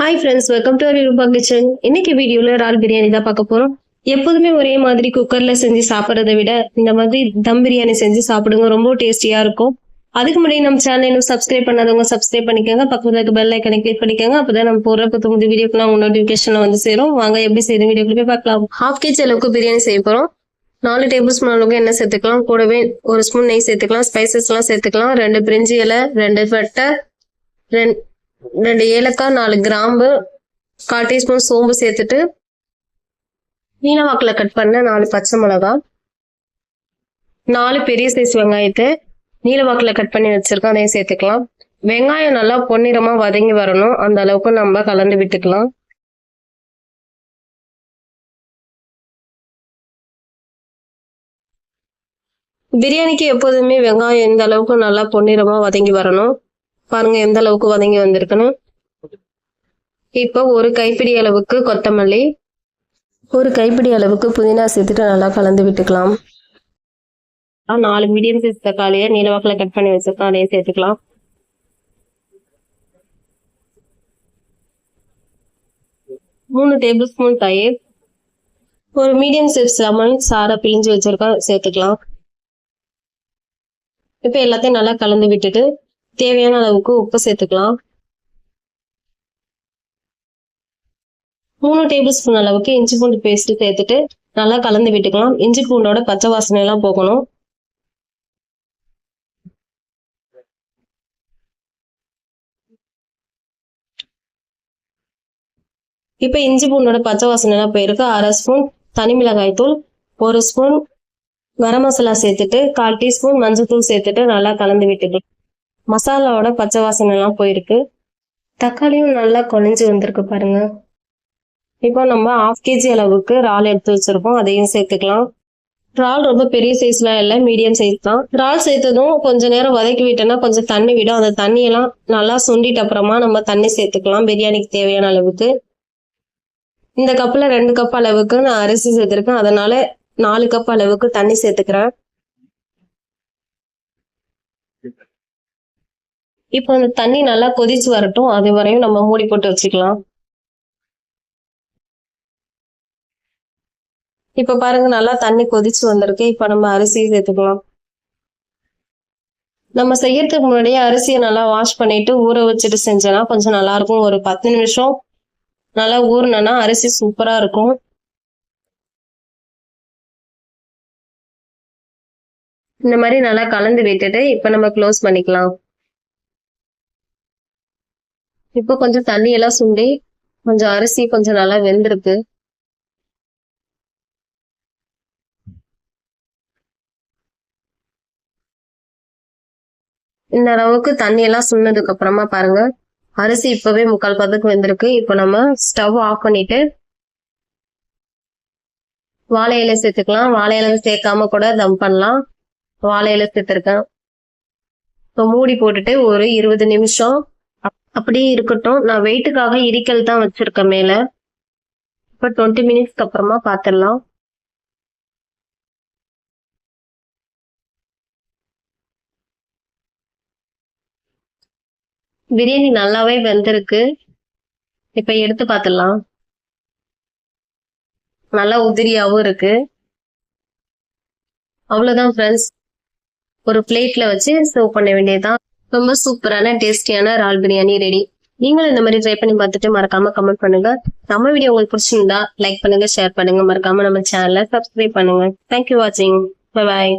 Hi friends welcome to Rupa kitchen இன்னைக்கு வீடியோல இறால் பிரியாணி தான் பார்க்க போறோம். எப்போதுமே ஒரே மாதிரி குக்கர்ல செஞ்சு சாப்பிட்றதை விட இந்த மாதிரி தம் பிரியாணி செஞ்சு சாப்பிடுங்க ரொம்ப டேஸ்டியா இருக்கும். அதுக்கு முன்னாடி நம்ம சேனல் இன்னும் சப்ஸ்கிரைப் பண்ணாதவங்க சப்ஸ்கிரைப் பண்ணிக்கோங்க. பக்கத்துல இருக்க பெல் ஐக்கனை கிளிக் பண்ணிக்கோங்க. அப்பதான் நம்ம போடுற புது புது வீடியோக்குலாம் உங்க நோட்டிஃபிகேஷனில் வந்து சேரும். வாங்க எப்படி செய்யுது வீடியோக்குள்ள போய் பார்க்கலாம். ஹாஃப் கேஜி அளவுக்கு பிரியாணி செய்ய போறோம். நாலு டேபிள் ஸ்பூன் அளவுக்கு எண்ணெய் சேர்த்துக்கலாம். கூடவே ஒரு ஸ்பூன் நெய் சேர்த்துக்கலாம். ஸ்பைசஸ் எல்லாம் சேர்த்துக்கலாம். ரெண்டு பிரிஞ்சி இலை ரெண்டு பட்டை ரெண்டு ரெண்டு ஏலக்காய் நாலு கிராம்பு கால் டீஸ்பூன் சோம்பு சேர்த்துட்டு நீல வாக்கில் கட் பண்ண நாலு பச்சை மிளகா நாலு பெரிய சைஸ் வெங்காயத்தை நீலவாக்கில் கட் பண்ணி வச்சுருக்கோம். அதையும் சேர்த்துக்கலாம். வெங்காயம் நல்லா பொன்னிறமாக வதங்கி வரணும். அந்த அளவுக்கு நம்ம கலந்து விட்டுக்கலாம். பிரியாணிக்கு எப்போதுமே வெங்காயம் எந்த அளவுக்கு நல்லா பொன்னிறமாக வதங்கி வரணும். பாருங்க எந்த அளவுக்கு வதங்கி வந்திருக்குன்னு. இப்போ ஒரு கைப்பிடி அளவுக்கு கொத்தமல்லி ஒரு கைப்பிடி அளவுக்கு புதினா சேர்த்துட்டு நல்லா கலந்து விட்டுக்கலாம். நாலு மீடியம் சைஸ் தக்காளியை நீளவாக்கில் கட் பண்ணி வச்சிருக்கோம் அதையும் சேர்த்துக்கலாம். மூணு டேபிள் ஸ்பூன் தயிர் ஒரு மீடியம் சைஸ் லெமன் சாரை பிழிஞ்சு வச்சிருக்கோம் சேர்த்துக்கலாம். இப்போ எல்லாத்தையும் நல்லா கலந்து விட்டுட்டு தேவையான அளவுக்கு உப்பு சேர்த்துக்கலாம். மூணு டேபிள் ஸ்பூன் அளவுக்கு இஞ்சி பூண்டு பேஸ்ட் சேர்த்துட்டு நல்லா கலந்து விட்டுக்கலாம். இஞ்சி பூண்டோட பச்சை வாசனை எல்லாம் போகணும். இப்போ இஞ்சி பூண்டோட பச்சை வாசனை எல்லாம் போயிருக்கு. அரை ஸ்பூன் தனி மிளகாய் தூள் ஒரு ஸ்பூன் கரம் மசாலா சேர்த்துட்டு கால் டீஸ்பூன் மஞ்சள் தூள் சேர்த்துட்டு நல்லா கலந்து விட்டுக்கலாம். மசாலாவோட பச்சை வாசனை எல்லாம் போயிருக்கு. தக்காளியும் நல்லா குழஞ்சி வந்திருக்கு பாருங்க. இப்போ நம்ம ஆஃப் கேஜி அளவுக்கு இறால் எடுத்து வச்சிருக்கோம். அதையும் சேர்த்துக்கலாம். இறால் ரொம்ப பெரிய சைஸ்லாம் இல்லை மீடியம் சைஸ் தான். இறால் சேர்த்ததும் கொஞ்ச நேரம் வதக்கி விட்டோன்னா கொஞ்சம் தண்ணி விடும். அந்த தண்ணியெல்லாம் நல்லா சுண்டிட்ட அப்புறமா நம்ம தண்ணி சேர்த்துக்கலாம். பிரியாணிக்கு தேவையான அளவுக்கு. இந்த கப்பில் ரெண்டு கப் அளவுக்கு நான் அரிசி சேர்த்துருக்கேன். அதனால நாலு கப் அளவுக்கு தண்ணி சேர்த்துக்கிறேன். இப்போ அந்த தண்ணி நல்லா கொதிச்சு வரட்டும் அது வரையும் நம்ம மூடி போட்டு வச்சுக்கலாம். இப்ப பாருங்க நல்லா தண்ணி கொதிச்சு வந்திருக்கு. இப்ப நம்ம அரிசி சேர்த்துக்கலாம். நம்ம செய்யறதுக்கு முன்னாடியே அரிசியை நல்லா வாஷ் பண்ணிட்டு ஊற வச்சுட்டு செஞ்சோன்னா கொஞ்சம் நல்லா இருக்கும். ஒரு பத்து நிமிஷம் நல்லா ஊறினா அரிசி சூப்பரா இருக்கும். இந்த மாதிரி நல்லா கலந்து விட்டுட்டு இப்ப நம்ம க்ளோஸ் பண்ணிக்கலாம். இப்போ கொஞ்சம் தண்ணி எல்லாம் சுண்டி கொஞ்சம் அரிசி கொஞ்சம் நல்லா வெந்திருக்கு. இந்த அளவுக்கு தண்ணி எல்லாம் சுண்ணதுக்கு அப்புறமா பாருங்க. அரிசி இப்பவே முக்கால் பதத்துக்கு வெந்திருக்கு. இப்போ நம்ம ஸ்டவ் ஆஃப் பண்ணிட்டு வாழை இலை சேர்த்துக்கலாம். வாழை இலை சேர்க்காம கூட தம் பண்ணலாம். வாழை இலை சேர்த்துருக்கேன். இப்போ மூடி போட்டுட்டு ஒரு இருபது நிமிஷம் அப்படியே இருக்கட்டும். நான் வெயிட்டுக்காக இரிக்கல் தான் வச்சிருக்கேன் மேல. இப்போ டுவெண்ட்டி மினிட்ஸ்க்கு அப்புறமா பார்த்துடலாம் பிரியாணி நல்லாவே வெந்திருக்கு. இப்ப எடுத்து பார்த்துடலாம் நல்லா உதிரியாவும் இருக்கு. அவ்வளவுதான் ஃப்ரெண்ட்ஸ் ஒரு பிளேட்ல வச்சு சர்வ் பண்ண வேண்டியதுதான். ரொம்ப சூப்பரான டேஸ்டியான ரால் பிரியாணி ரெடி நீங்களும் இந்த மாதிரி ட்ரை பண்ணி பார்த்துட்டு மறக்காம கமெண்ட் பண்ணுங்க. நம்ம வீடியோ உங்களுக்கு பிடிச்சிருந்தா லைக் பண்ணுங்க ஷேர் பண்ணுங்க. மறக்காம நம்ம சேனலை சப்ஸ்கிரைப் பண்ணுங்க. தேங்க்யூ வாட்சிங் பாய்